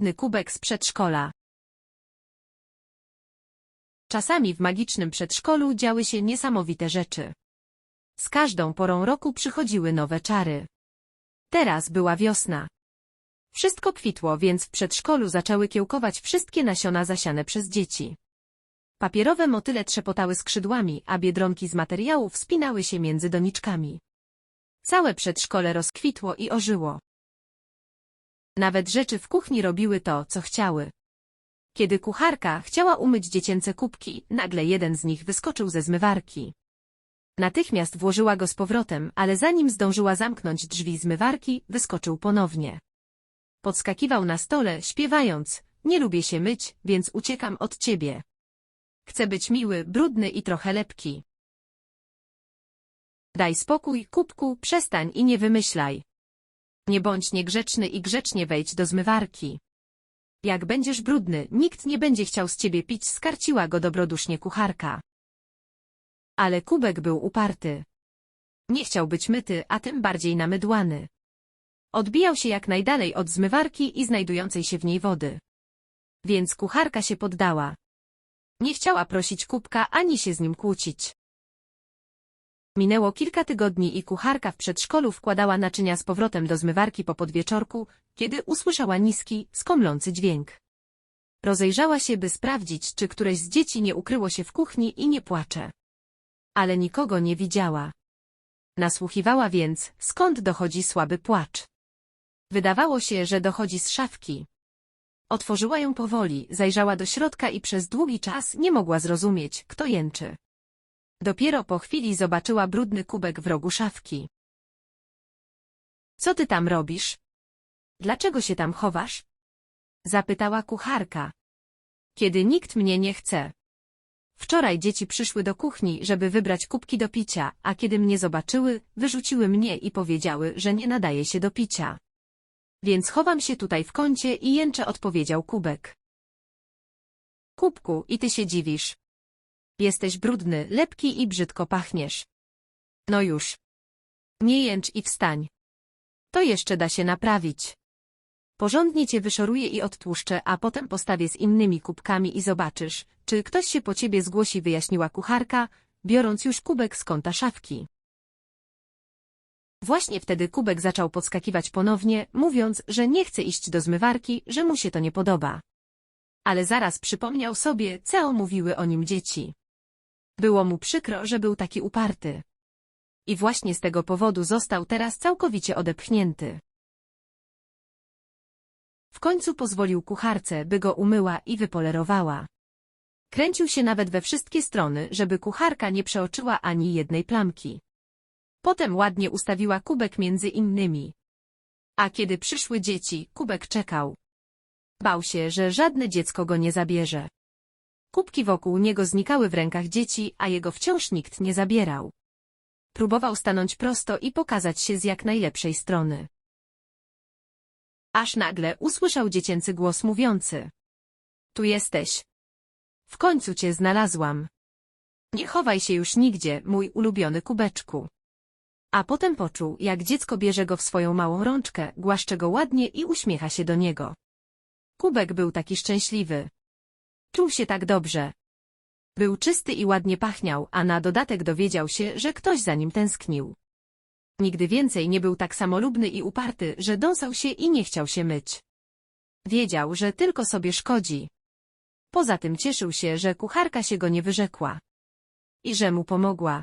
Brudny kubek z przedszkola. Czasami w magicznym przedszkolu działy się niesamowite rzeczy. Z każdą porą roku przychodziły nowe czary. Teraz była wiosna. Wszystko kwitło, więc w przedszkolu zaczęły kiełkować wszystkie nasiona zasiane przez dzieci. Papierowe motyle trzepotały skrzydłami, a biedronki z materiału wspinały się między doniczkami. Całe przedszkole rozkwitło i ożyło. Nawet rzeczy w kuchni robiły to, co chciały. Kiedy kucharka chciała umyć dziecięce kubki, nagle jeden z nich wyskoczył ze zmywarki. Natychmiast włożyła go z powrotem, ale zanim zdążyła zamknąć drzwi zmywarki, wyskoczył ponownie. Podskakiwał na stole, śpiewając, nie lubię się myć, więc uciekam od ciebie. Chcę być miły, brudny i trochę lepki. Daj spokój, kubku, przestań i nie wymyślaj. Nie bądź niegrzeczny i grzecznie wejdź do zmywarki. Jak będziesz brudny, nikt nie będzie chciał z ciebie pić, skarciła go dobrodusznie kucharka. Ale kubek był uparty. Nie chciał być myty, a tym bardziej namydłany. Odbijał się jak najdalej od zmywarki i znajdującej się w niej wody. Więc kucharka się poddała. Nie chciała prosić kubka ani się z nim kłócić. Minęło kilka tygodni i kucharka w przedszkolu wkładała naczynia z powrotem do zmywarki po podwieczorku, kiedy usłyszała niski, skomlący dźwięk. Rozejrzała się, by sprawdzić, czy któreś z dzieci nie ukryło się w kuchni i nie płacze. Ale nikogo nie widziała. Nasłuchiwała więc, skąd dochodzi słaby płacz. Wydawało się, że dochodzi z szafki. Otworzyła ją powoli, zajrzała do środka i przez długi czas nie mogła zrozumieć, kto jęczy. Dopiero po chwili zobaczyła brudny kubek w rogu szafki. Co ty tam robisz? Dlaczego się tam chowasz? Zapytała kucharka. Kiedy nikt mnie nie chce. Wczoraj dzieci przyszły do kuchni, żeby wybrać kubki do picia, a kiedy mnie zobaczyły, wyrzuciły mnie i powiedziały, że nie nadaje się do picia. Więc chowam się tutaj w kącie i jęczę odpowiedział kubek. Kubku, i ty się dziwisz. Jesteś brudny, lepki i brzydko pachniesz. No już. Nie jęcz i wstań. To jeszcze da się naprawić. Porządnie cię wyszoruję i odtłuszczę, a potem postawię z innymi kubkami i zobaczysz, czy ktoś się po ciebie zgłosi, wyjaśniła kucharka, biorąc już kubek z kąta szafki. Właśnie wtedy kubek zaczął podskakiwać ponownie, mówiąc, że nie chce iść do zmywarki, że mu się to nie podoba. Ale zaraz przypomniał sobie, co mówiły o nim dzieci. Było mu przykro, że był taki uparty. I właśnie z tego powodu został teraz całkowicie odepchnięty. W końcu pozwolił kucharce, by go umyła i wypolerowała. Kręcił się nawet we wszystkie strony, żeby kucharka nie przeoczyła ani jednej plamki. Potem ładnie ustawiła kubek między innymi. A kiedy przyszły dzieci, kubek czekał. Bał się, że żadne dziecko go nie zabierze. Kubki wokół niego znikały w rękach dzieci, a jego wciąż nikt nie zabierał. Próbował stanąć prosto i pokazać się z jak najlepszej strony. Aż nagle usłyszał dziecięcy głos mówiący. Tu jesteś. W końcu cię znalazłam. Nie chowaj się już nigdzie, mój ulubiony kubeczku. A potem poczuł, jak dziecko bierze go w swoją małą rączkę, głaszcze go ładnie i uśmiecha się do niego. Kubek był taki szczęśliwy. Czuł się tak dobrze. Był czysty i ładnie pachniał, a na dodatek dowiedział się, że ktoś za nim tęsknił. Nigdy więcej nie był tak samolubny i uparty, że dąsał się i nie chciał się myć. Wiedział, że tylko sobie szkodzi. Poza tym cieszył się, że kucharka się go nie wyrzekła. I że mu pomogła.